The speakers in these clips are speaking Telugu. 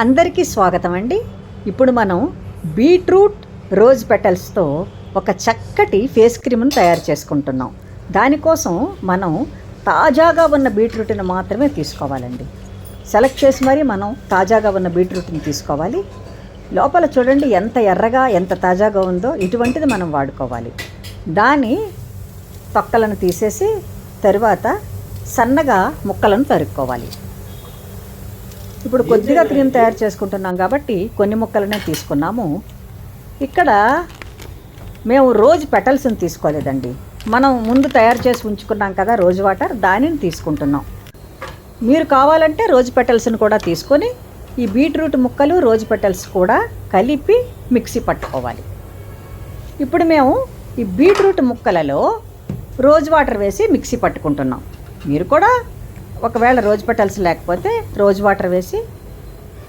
అందరికీ స్వాగతం అండి. ఇప్పుడు మనం బీట్రూట్ రోజ్ పెటల్స్తో ఒక చక్కటి ఫేస్ క్రీమ్ను తయారు చేసుకుంటున్నాం. దానికోసం మనం తాజాగా ఉన్న బీట్రూట్ని మాత్రమే తీసుకోవాలండి. సెలెక్ట్ చేసి మరీ మనం తాజాగా ఉన్న బీట్రూట్ని తీసుకోవాలి. లోపల చూడండి ఎంత ఎర్రగా ఎంత తాజాగా ఉందో ఇటువంటిది మనం వాడుకోవాలి. దాని తొక్కలను తీసేసి తరువాత సన్నగా ముక్కలను తరుక్కోవాలి. ఇప్పుడు కొద్దిగా క్రీమ్ తయారు చేసుకుంటున్నాం కాబట్టి కొన్ని ముక్కలనే తీసుకున్నాము. ఇక్కడ మేము రోజ్ పెటల్స్ని తీసుకోలేదండి. మనం ముందు తయారు చేసి ఉంచుకున్నాం కదా రోజ్ వాటర్ దానిని తీసుకుంటున్నాం. మీరు కావాలంటే రోజ్ పెటల్స్ని కూడా తీసుకొని ఈ బీట్రూట్ ముక్కలు రోజ్ పెటల్స్ కూడా కలిపి మిక్సీ పట్టుకోవాలి. ఇప్పుడు మేము ఈ బీట్రూట్ ముక్కలలో రోజ్ వాటర్ వేసి మిక్సీ పట్టుకుంటున్నాం. మీరు కూడా ఒకవేళ రోజు పెట్టాల్సి లేకపోతే రోజు వాటర్ వేసి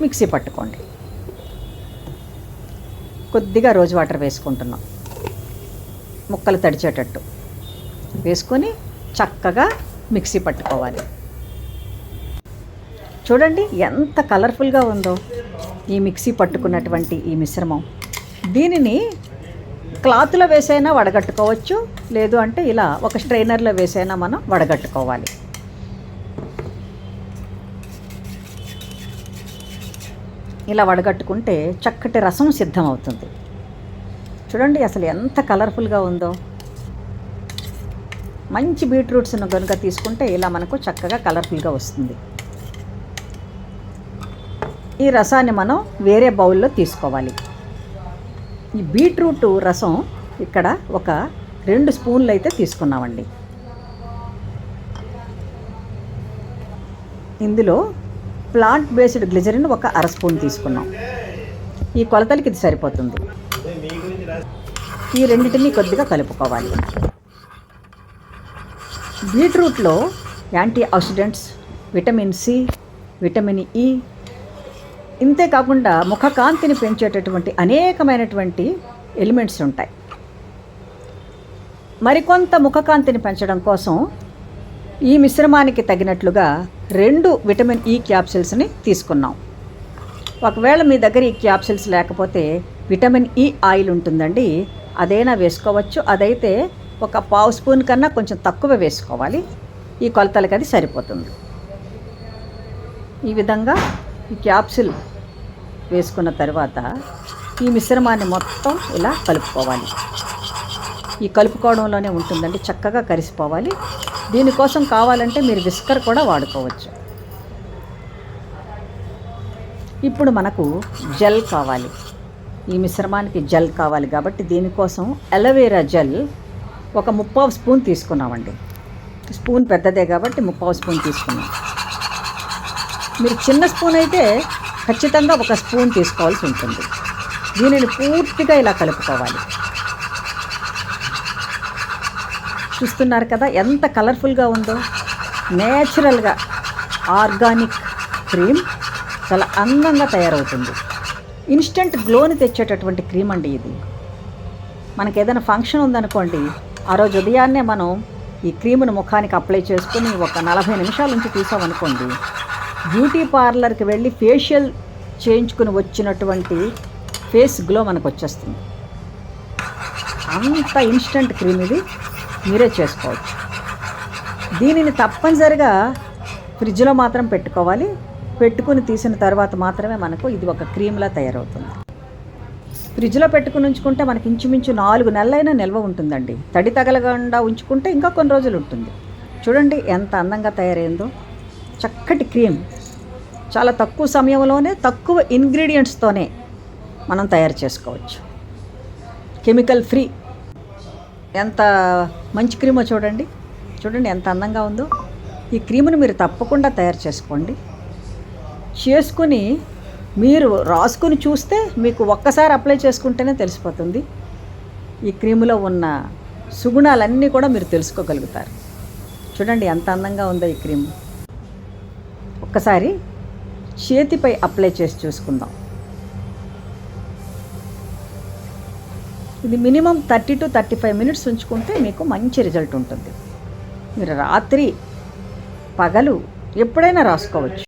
మిక్సీ పట్టుకోండి. కొద్దిగా రోజు వాటర్ వేసుకుంటున్నాం. ముక్కలు తడిచేటట్టు. వేసుకొని చక్కగా మిక్సీ పట్టుకోవాలి. చూడండి ఎంత కలర్ఫుల్గా ఉందో ఈ మిక్సీ పట్టుకున్నటువంటి ఈ మిశ్రమం. దీనిని క్లాత్లో వేసైనా వడగట్టుకోవచ్చు. లేదు అంటే ఇలా ఒక స్ట్రైనర్లో వేసైనా మనం వడగట్టుకోవాలి. ఇలా వడగట్టుకుంటే చక్కటి రసం సిద్ధమవుతుంది. చూడండి అసలు ఎంత కలర్ఫుల్గా ఉందో. మంచి బీట్రూట్స్ను కనుక తీసుకుంటే ఇలా మనకు చక్కగా కలర్ఫుల్గా వస్తుంది. ఈ రసాన్ని మనం వేరే బౌల్లో తీసుకోవాలి. ఈ బీట్రూట్ రసం ఇక్కడ ఒక రెండు స్పూన్లు అయితే తీసుకున్నామండి. ఇందులో ప్లాంట్ బేస్డ్ గ్లిజరిన్ ఒక అర స్పూన్ తీసుకున్నాం. ఈ కొలతలకి ఇది సరిపోతుంది. ఈ రెండింటినీ కొద్దిగా కలుపుకోవాలి. బీట్రూట్లో antioxidants vitamin C vitamin E ఇంతే కాకుండా ముఖ కాంతిని పెంచేటటువంటి అనేకమైనటువంటి ఎలిమెంట్స్ ఉంటాయి. మరికొంత ముఖకాంతిని పెంచడం కోసం ఈ మిశ్రమానికి తగినట్లుగా రెండు విటమిన్ ఈ క్యాప్సిల్స్ని తీసుకున్నాం. ఒకవేళ మీ దగ్గర ఈ క్యాప్సిల్స్ లేకపోతే విటమిన్ ఈ ఆయిల్ ఉంటుందండి అదైనా వేసుకోవచ్చు. అదైతే ఒక పావు స్పూన్ కన్నా కొంచెం తక్కువ వేసుకోవాలి. ఈ కొలతలకి అది సరిపోతుంది. ఈ విధంగా ఈ క్యాప్సిల్ వేసుకున్న తర్వాత ఈ మిశ్రమాన్ని మొత్తం ఇలా కలుపుకోవాలి. ఈ కలుపుకోవడంలోనే ఉంటుందండి చక్కగా కరిసిపోవాలి. దీనికోసం కావాలంటే మీరు విస్కర్ కూడా వాడుకోవచ్చు. ఇప్పుడు మనకు జెల్ కావాలి. ఈ మిశ్రమానికి జెల్ కావాలి కాబట్టి దీనికోసం అలోవేరా జెల్ ఒక ముప్పావు స్పూన్ తీసుకున్నామండి. స్పూన్ పెద్దదే కాబట్టి ముప్పావు స్పూన్ తీసుకున్నాం. మీరు చిన్న స్పూన్ అయితే ఖచ్చితంగా ఒక స్పూన్ తీసుకోవాల్సి ఉంటుంది. దీనిని పూర్తిగా ఇలా కలుపుకోవాలి. చూస్తున్నారు కదా ఎంత కలర్ఫుల్గా ఉందో. నేచురల్గా ఆర్గానిక్ క్రీమ్ చాలా అందంగా తయారవుతుంది. ఇన్స్టెంట్ గ్లోని తెచ్చేటటువంటి క్రీమ్ అండి ఇది. మనకి ఏదైనా ఫంక్షన్ ఉందనుకోండి ఆ రోజు ఉదయాన్నే మనం ఈ క్రీమును ముఖానికి అప్లై చేసుకుని ఒక నలభై నిమిషాల నుంచి తీసామనుకోండి బ్యూటీ పార్లర్కి వెళ్ళి ఫేషియల్ చేయించుకుని వచ్చినటువంటి ఫేస్ గ్లో మనకు వచ్చేస్తుంది. అంత ఇన్స్టెంట్ క్రీమ్ ఇది. మీరే చేసుకోవచ్చు. దీనిని తప్పనిసరిగా ఫ్రిడ్జ్లో మాత్రం పెట్టుకోవాలి. పెట్టుకుని తీసిన తర్వాత మాత్రమే మనకు ఇది ఒక క్రీమ్లా తయారవుతుంది. ఫ్రిడ్జ్లో పెట్టుకుని ఉంచుకుంటే మనకి ఇంచుమించు నాలుగు నెలలైనా నిల్వ ఉంటుందండి. తడి తగలకుండా ఉంచుకుంటే ఇంకా కొన్ని రోజులు ఉంటుంది. చూడండి ఎంత అందంగా తయారైందో. చక్కటి క్రీమ్. చాలా తక్కువ సమయంలోనే తక్కువ ఇంగ్రీడియంట్స్తోనే మనం తయారు చేసుకోవచ్చు. Chemical free. ఎంత మంచి క్రీమో చూడండి. చూడండి ఎంత అందంగా ఉందో. ఈ క్రీమును మీరు తప్పకుండా తయారు చేసుకోండి. చేసుకుని మీరు రాసుకుని చూస్తే మీకు ఒక్కసారి అప్లై చేసుకుంటేనే తెలిసిపోతుంది. ఈ క్రీములో ఉన్న సుగుణాలన్నీ కూడా మీరు తెలుసుకోగలుగుతారు. చూడండి ఎంత అందంగా ఉందో ఈ క్రీమ్. ఒక్కసారి చేతిపై అప్లై చేసి చూసుకుందాం. ఇది minimum thirty to thirty five minutes ఉంచుకుంటే మీకు మంచి రిజల్ట్ ఉంటుంది. మీరు రాత్రి పగలు ఎప్పుడైనా రాసుకోవచ్చు.